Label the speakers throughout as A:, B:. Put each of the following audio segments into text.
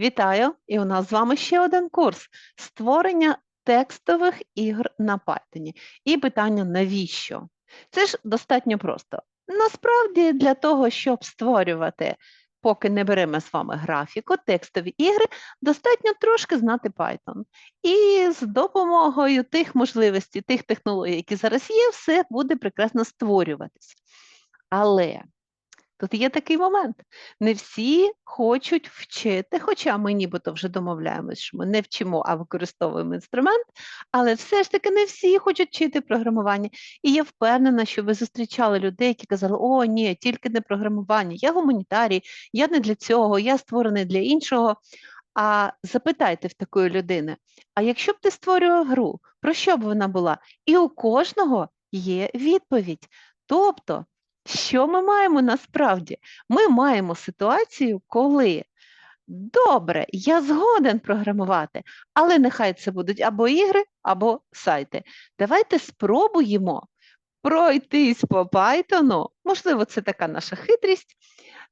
A: Вітаю! І у нас з вами ще один курс створення текстових ігр на Python. І питання навіщо? Це ж достатньо просто. Насправді, для того, щоб створювати, поки не беремо з вами графіку, текстові ігри, достатньо трошки знати Python. І з допомогою тих можливостей, тих технологій, які зараз є, все буде прекрасно створюватись. Але Тут є такий момент. Не всі хочуть вчити, хоча ми нібито вже домовляємось, що ми не вчимо, а використовуємо інструмент, але все ж таки не всі хочуть вчити програмування. І я впевнена, що ви зустрічали людей, які казали, о, ні, тільки не програмування, я гуманітарій, я не для цього, я створений для іншого. А запитайте в такої людини: а якщо б ти створював гру, про що б вона була? І у кожного є відповідь. Тобто що ми маємо насправді? Ми маємо ситуацію, коли добре, я згоден програмувати, але нехай це будуть або ігри, або сайти. Давайте спробуємо пройтись по Python, можливо, це така наша хитрість,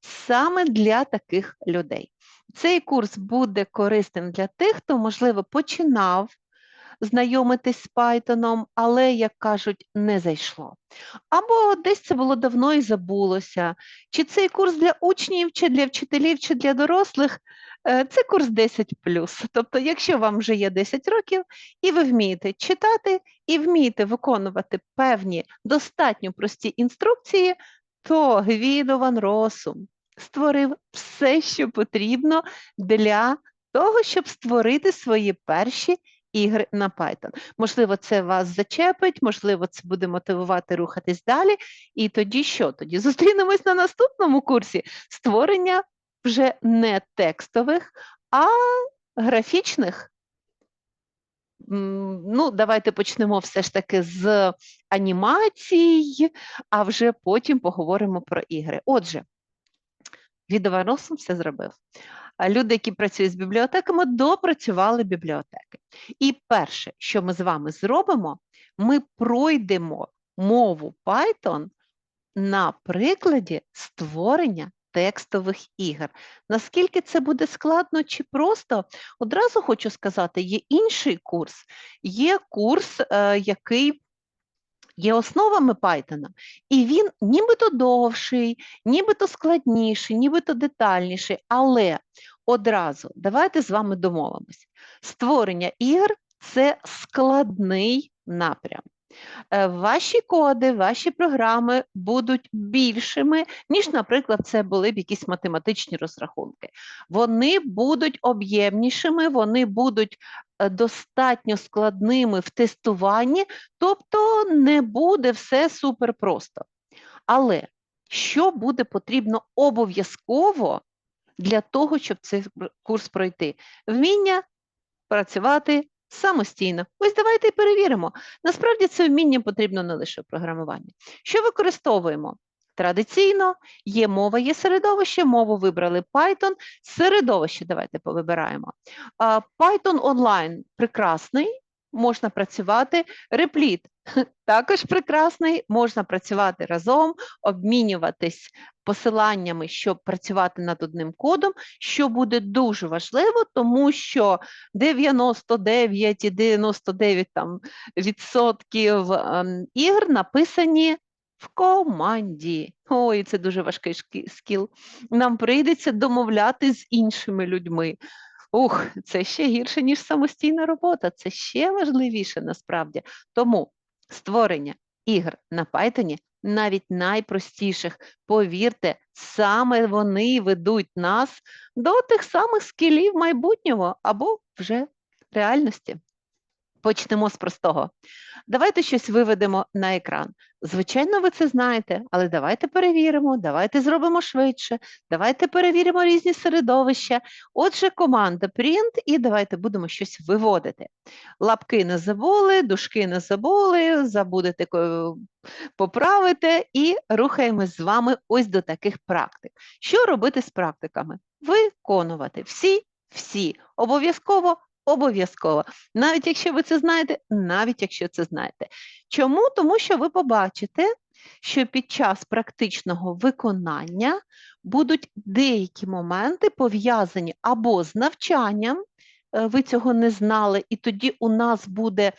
A: саме для таких людей. Цей курс буде корисним для тих, хто, можливо, починав знайомитись з Python, але, як кажуть, не зайшло. Або десь це було давно і забулося. Чи цей курс для учнів, чи для вчителів, чи для дорослих. Е, це курс 10. Тобто, якщо вам вже є 10 років, і ви вмієте читати, і вмієте виконувати певні достатньо прості інструкції, то Гвідо Ван Росум створив все, що потрібно для того, щоб створити свої перші ігри на Python. Можливо, це вас зачепить, можливо, це буде мотивувати рухатись далі. І тоді що? Тоді зустрінемось на наступному курсі створення вже не текстових, а графічних. Ну, давайте почнемо все ж таки з анімацій, а вже потім поговоримо про ігри. Отже, відеоносом все зробив люди, які працюють з бібліотеками, допрацювали бібліотеки. І перше, що ми з вами зробимо, ми пройдемо мову Python на прикладі створення текстових ігор. Наскільки це буде складно чи просто, одразу хочу сказати, є інший курс, є курс, е, який є основами Python, і він нібито довший, нібито складніший, нібито детальніший, але одразу давайте з вами домовимось. Створення ігр це складний напрям. Е, ваші коди, ваші програми будуть більшими, ніж, наприклад, це були б якісь математичні розрахунки. Вони будуть об'ємнішими, вони будуть е, достатньо складними в тестуванні, тобто не буде все супер просто. Але що буде потрібно обов'язково для того, щоб цей курс пройти? Вміння працювати самостійно. Ось давайте і перевіримо. Насправді це вміння потрібно не лише в програмуванні. Що використовуємо? Традиційно є мова, є середовище, мову вибрали Python, середовище давайте повибираємо. Python онлайн прекрасний, можна працювати. Репліт також прекрасний, можна працювати разом, обмінюватись посиланнями, щоб працювати над одним кодом, що буде дуже важливо, тому що 99,99 там, відсотків ем, ігр написані в команді. Ой, це дуже важкий скіл. Нам прийдеться домовляти з іншими людьми. Ух, це ще гірше, ніж самостійна робота, це ще важливіше насправді. Тому створення ігр на Python, навіть найпростіших, повірте, саме вони ведуть нас до тих самих скілів майбутнього або вже реальності. Почнемо з простого. Давайте щось виведемо на екран. Звичайно, ви це знаєте, але давайте перевіримо, давайте зробимо швидше, давайте перевіримо різні середовища. Отже, команда print, і давайте будемо щось виводити. Лапки не забули, дужки не забули, забудете поправити і рухаємось з вами ось до таких практик. Що робити з практиками? Виконувати всі, всі, обов'язково Обов'язково. Навіть якщо ви це знаєте, навіть якщо це знаєте. Чому? Тому що ви побачите, що під час практичного виконання будуть деякі моменти пов'язані або з навчанням, е, ви цього не знали, і тоді у нас буде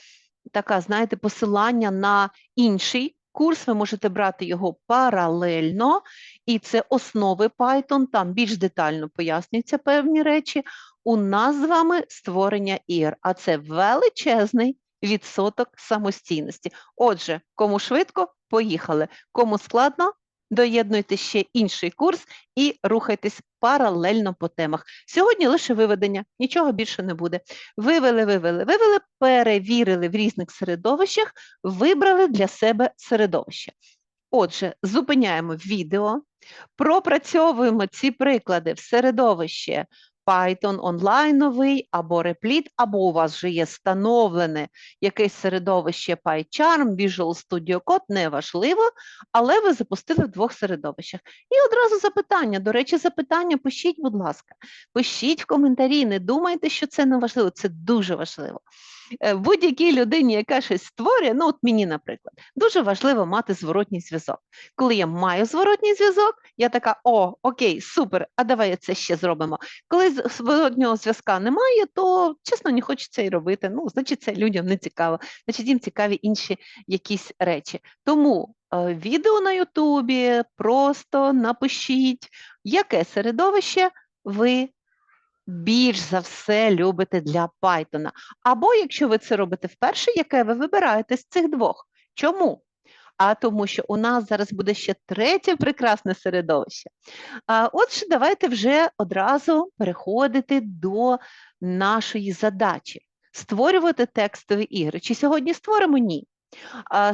A: така, знаєте, посилання на інший курс. Ви можете брати його паралельно, і це основи Python, там більш детально пояснюються певні речі. У нас з вами створення ігор, а це величезний відсоток самостійності. Отже, кому швидко, поїхали. Кому складно, доєднуйте ще інший курс і рухайтесь паралельно по темах. Сьогодні лише виведення, нічого більше не буде. Вивели, вивели, вивели, перевірили в різних середовищах, вибрали для себе середовище. Отже, зупиняємо відео, пропрацьовуємо ці приклади в середовище Python онлайновий або Replit, або у вас вже є встановлене якесь середовище PyCharm, Visual Studio Code, неважливо, але ви запустили в двох середовищах. І одразу запитання. До речі, запитання пишіть, будь ласка, пишіть в коментарі, не думайте, що це не важливо, це дуже важливо. Е, Будь-якій людині, яка щось створює, ну от мені, наприклад, дуже важливо мати зворотній зв'язок. Коли я маю зворотній зв'язок, я така: о, окей, супер, а давай це ще зробимо. Коли зворотнього зв'язка немає, то чесно не хочеться і робити. Ну, значить, це людям не цікаво, значить, їм цікаві інші якісь речі. Тому е, відео на Ютубі просто напишіть, яке середовище ви більш за все любите для Python. Або якщо ви це робите вперше, яке ви вибираєте з цих двох. Чому? А тому що у нас зараз буде ще третє прекрасне середовище. А, Отже, давайте вже одразу переходити до нашої задачі. Створювати текстові ігри. Чи сьогодні створимо? Ні.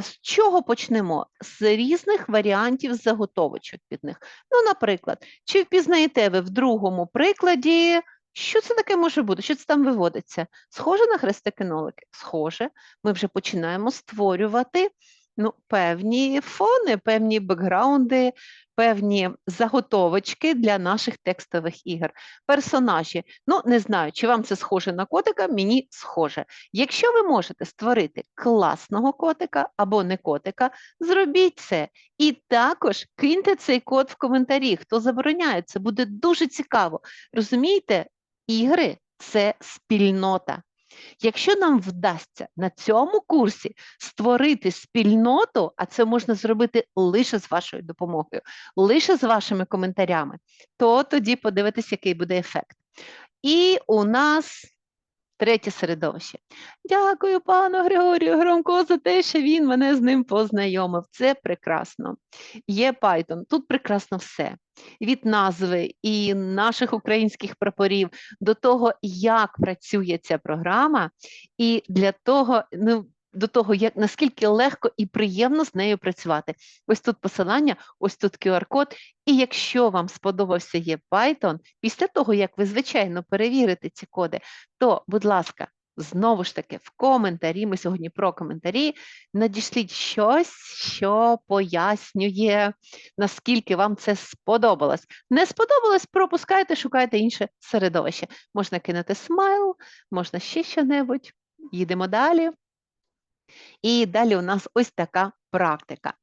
A: З чого почнемо? З різних варіантів заготовочок під них. Ну, наприклад, чи впізнаєте ви в другому прикладі, що це таке може бути? Що це там виводиться? Схоже на хрестики-нолики? Схоже. Ми вже починаємо створювати ну, певні фони, певні бекграунди, певні заготовочки для наших текстових ігор. Персонажі. Ну, не знаю, чи вам це схоже на котика, мені схоже. Якщо ви можете створити класного котика або не котика, зробіть це. І також киньте цей код в коментарі, хто забороняє, це буде дуже цікаво. Розумієте, ігри це спільнота. Якщо нам вдасться на цьому курсі створити спільноту, а це можна зробити лише з вашою допомогою, лише з вашими коментарями, то тоді подивитись, який буде ефект. І у нас третє середовище. Дякую пану Григорію Громко за те, що він мене з ним познайомив. Це прекрасно. Є Python, тут прекрасно все. Від назви і наших українських прапорів до того, як працює ця програма, і для того, ну, до того, як наскільки легко і приємно з нею працювати. Ось тут посилання, ось тут QR-код. І якщо вам сподобався є Python, після того, як ви, звичайно, перевірите ці коди, то, будь ласка, знову ж таки, в коментарі, ми сьогодні про коментарі, надішліть щось, що пояснює, наскільки вам це сподобалось. Не сподобалось, пропускайте, шукайте інше середовище. Можна кинути смайл, можна ще що-небудь. Їдемо далі. І далі у нас ось така практика.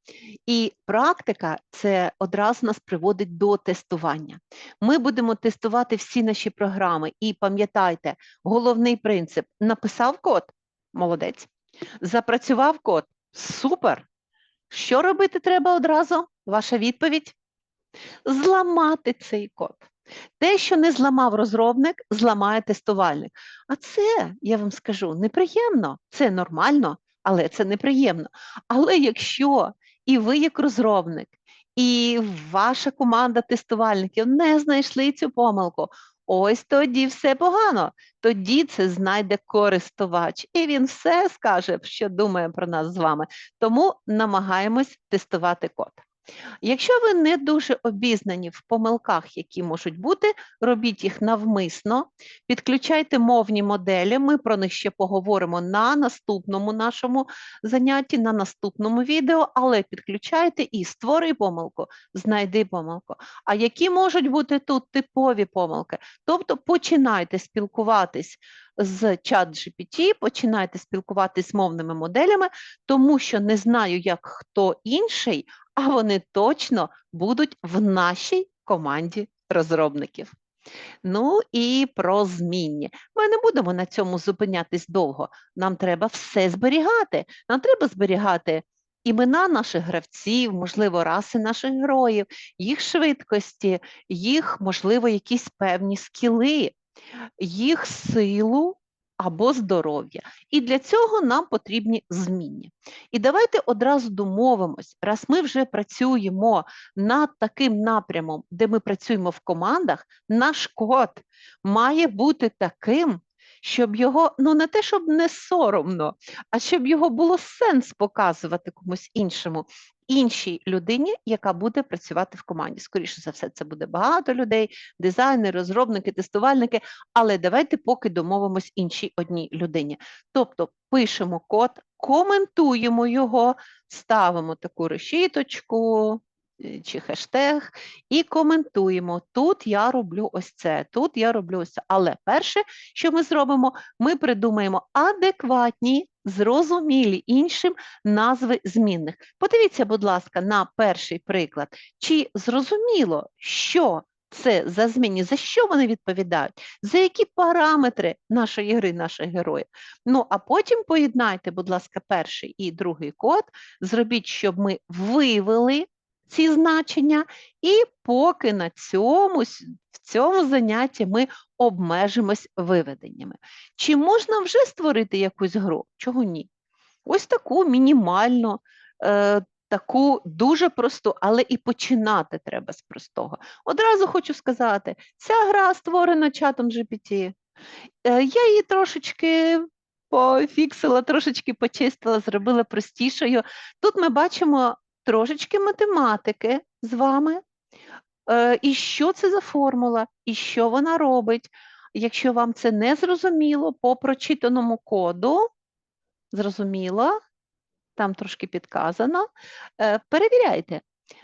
A: І практика це одразу нас приводить до тестування. Ми будемо тестувати всі наші програми. І пам'ятайте, головний принцип: написав код молодець, запрацював код супер. Що робити треба одразу? Ваша відповідь? Зламати цей код. Те, що не зламав розробник, зламає тестувальник. А це, я вам скажу, неприємно, це нормально, але це неприємно. Але якщо і ви, як розробник, і ваша команда тестувальників не знайшли цю помилку, ось тоді все погано. Тоді це знайде користувач, і він все скаже, що думає про нас з вами. Тому намагаємось тестувати код. Якщо ви не дуже обізнані в помилках, які можуть бути, робіть їх навмисно, підключайте мовні моделі. Ми про них ще поговоримо на наступному нашому занятті, на наступному відео, але підключайте і створи помилку, знайди помилку. А які можуть бути тут типові помилки? Тобто починайте спілкуватись з чат GPT, починайте спілкуватись з мовними моделями, тому що не знаю, як хто інший, а вони точно будуть в нашій команді розробників. Ну і про змінні. Ми не будемо на цьому зупинятись довго. Нам треба все зберігати. Нам треба зберігати імена наших гравців, можливо, раси наших героїв, їх швидкості, їх, можливо, якісь певні скіли, їх силу або здоров'я. І для цього нам потрібні змінні. І давайте одразу домовимось, раз ми вже працюємо над таким напрямом, де ми працюємо в командах, наш код має бути таким, щоб його, ну не те, щоб не соромно, а щоб його було сенс показувати комусь іншому, іншій людині, яка буде працювати в команді. Скоріше за все, це буде багато людей, дизайнери, розробники, тестувальники, але давайте поки домовимось іншій одній людині. Тобто пишемо код, коментуємо його, ставимо таку решіточку е, чи хештег і коментуємо. Тут я роблю ось це, тут я роблю ось це. Але перше, що ми зробимо, ми придумаємо адекватні, зрозумілі іншим назви змінних. Подивіться, будь ласка, на перший приклад. Чи зрозуміло, що це за зміни, за що вони відповідають, за які параметри нашої гри, наших героїв. Ну, а потім поєднайте, будь ласка, перший і другий код, зробіть, щоб ми вивели ці значення, і поки на цьому, в цьому занятті ми обмежимось виведеннями. Чи можна вже створити якусь гру? Чого ні? Ось таку мінімальну, е, таку дуже просту, але і починати треба з простого. Одразу хочу сказати, ця гра створена чатом GPT. Е, я її трошечки пофіксила, трошечки почистила, зробила простішою. Тут ми бачимо трошечки математики з вами. Е, І що це за формула, і що вона робить. Якщо вам це не зрозуміло по прочитаному коду, зрозуміло, там трошки підказано, е, перевіряйте.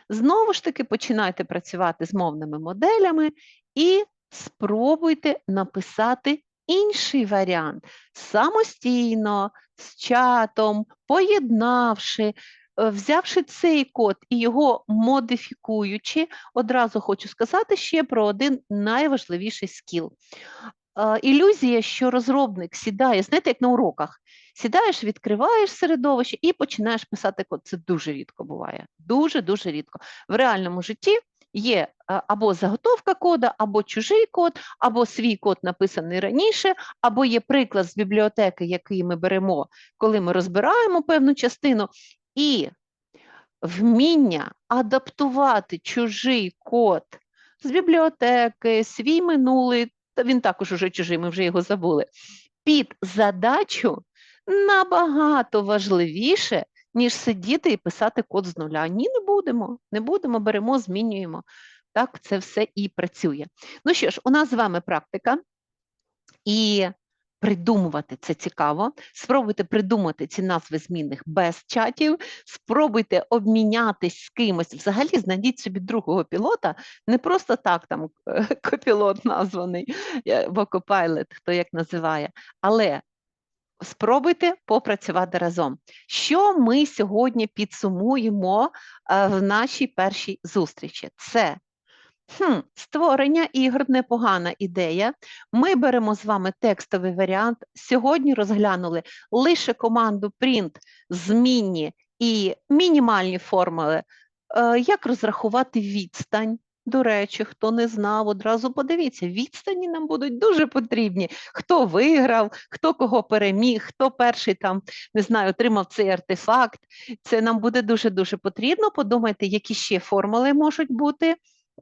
A: Знову ж таки, починайте працювати з мовними моделями і спробуйте написати інший варіант самостійно, з чатом, поєднавши, взявши цей код і його модифікуючи, одразу хочу сказати ще про один найважливіший скіл. Е, Ілюзія, що розробник сідає, знаєте, як на уроках, сідаєш, відкриваєш середовище і починаєш писати код. Це дуже рідко буває. Дуже-дуже рідко. В реальному житті є е, або заготовка кода, або чужий код, або свій код написаний раніше, або є приклад з бібліотеки, який ми беремо, коли ми розбираємо певну частину, і вміння адаптувати чужий код з бібліотеки, свій минулий, він також уже чужий, ми вже його забули, під задачу набагато важливіше, ніж сидіти і писати код з нуля. Ні, не будемо, не будемо, беремо, змінюємо. Так це все і працює. Ну що ж, у нас з вами практика, і придумувати це цікаво. Спробуйте придумати ці назви змінних без чатів, спробуйте обмінятись з кимось. Взагалі знайдіть собі другого пілота, не просто так там е, копілот названий, е, або Copilot, хто як називає, але спробуйте попрацювати разом. Що ми сьогодні підсумуємо е, в нашій першій зустрічі? Це хм, створення ігор непогана ідея. Ми беремо з вами текстовий варіант. Сьогодні розглянули лише команду print, змінні і мінімальні формули. Е, Як розрахувати відстань? До речі, хто не знав, одразу подивіться, відстані нам будуть дуже потрібні. Хто виграв, хто кого переміг, хто перший там, не знаю, отримав цей артефакт. Це нам буде дуже-дуже потрібно. Подумайте, які ще формули можуть бути.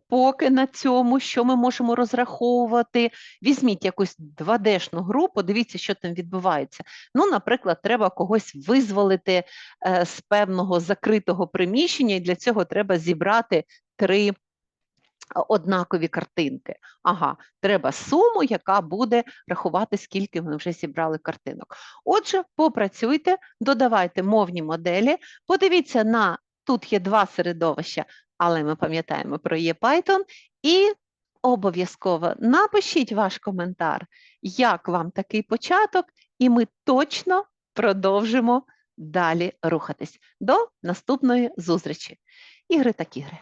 A: Поки на цьому, що ми можемо розраховувати. Візьміть якусь 2D-шну гру, подивіться, що там відбувається. Ну, наприклад, треба когось визволити е, з певного закритого приміщення, і для цього треба зібрати три однакові картинки. Ага, треба суму, яка буде рахувати, скільки ми вже зібрали картинок. Отже, попрацюйте, додавайте мовні моделі, подивіться на тут є два середовища, але ми пам'ятаємо про Python, і обов'язково напишіть ваш коментар, як вам такий початок, і ми точно продовжимо далі рухатись. До наступної зустрічі. ігри так ігри.